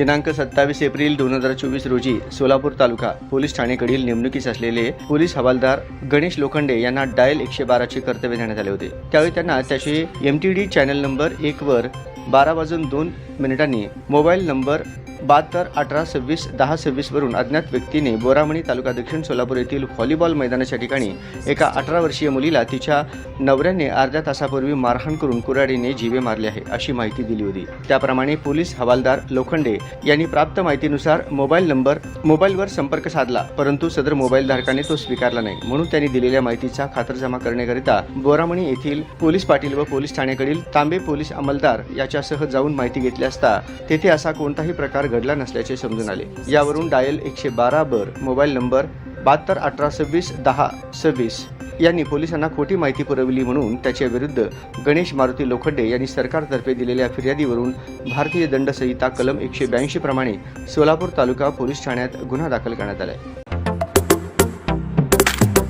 दिनांक सत्तावीस एप्रिल दोन हजार चोवीस रोजी सोलापूर तालुका पोलीस ठाणेकडील नेमणुकीस असलेले पोलीस हवालदार गणेश लोखंडे यांना डायल एकशे बाराचे कर्तव्य देण्यात आले होते. त्यावेळी त्यांना त्याचे M T D channel number एक वर बारा वाजून दोन मिनिटांनी मोबाईल नंबर बहात्तर अठरा सव्वीस दहा सव्वीसवरून अज्ञात व्यक्तीने बोरामणी तालुका दक्षिण सोलापूर येथील व्हॉलीबॉल मैदानाच्या ठिकाणी एका अठरा वर्षीय मुलीला तिच्या नवऱ्याने अर्ध्या तासापूर्वी मारहाण करून कुऱ्हाडीने जीवे मारले आहे अशी माहिती दिली होती. त्याप्रमाणे पोलीस हवालदार लोखंडे यांनी प्राप्त माहितीनुसार मोबाईल नंबर मोबाईलवर संपर्क साधला परंतु सदर मोबाईल धारकाने तो स्वीकारला नाही. म्हणून त्यांनी दिलेल्या माहितीचा खातरजमा करण्याकरिता बोरामणी येथील पोलीस पाटील व पोलीस ठाण्याकडील तांबे पोलीस अंमलदार याच्यासह जाऊन माहिती घेतल्या असता तेथे असा कोणताही प्रकार घडला नसल्याचे समजून आले. यावरून डायल एकशे बारा बर मोबाईल नंबर बहात्तर अठरा सव्वीस दहा सव्वीस यांनी पोलिसांना खोटी माहिती पुरवली म्हणून त्याच्या विरुद्ध गणेश मारुती लोखंडे यांनी सरकारतर्फे दिलेल्या फिर्यादीवरून भारतीय दंड संहिता कलम एकशे ब्याऐंशी प्रमाणे सोलापूर तालुका पोलीस ठाण्यात गुन्हा दाखल करण्यात आला आहे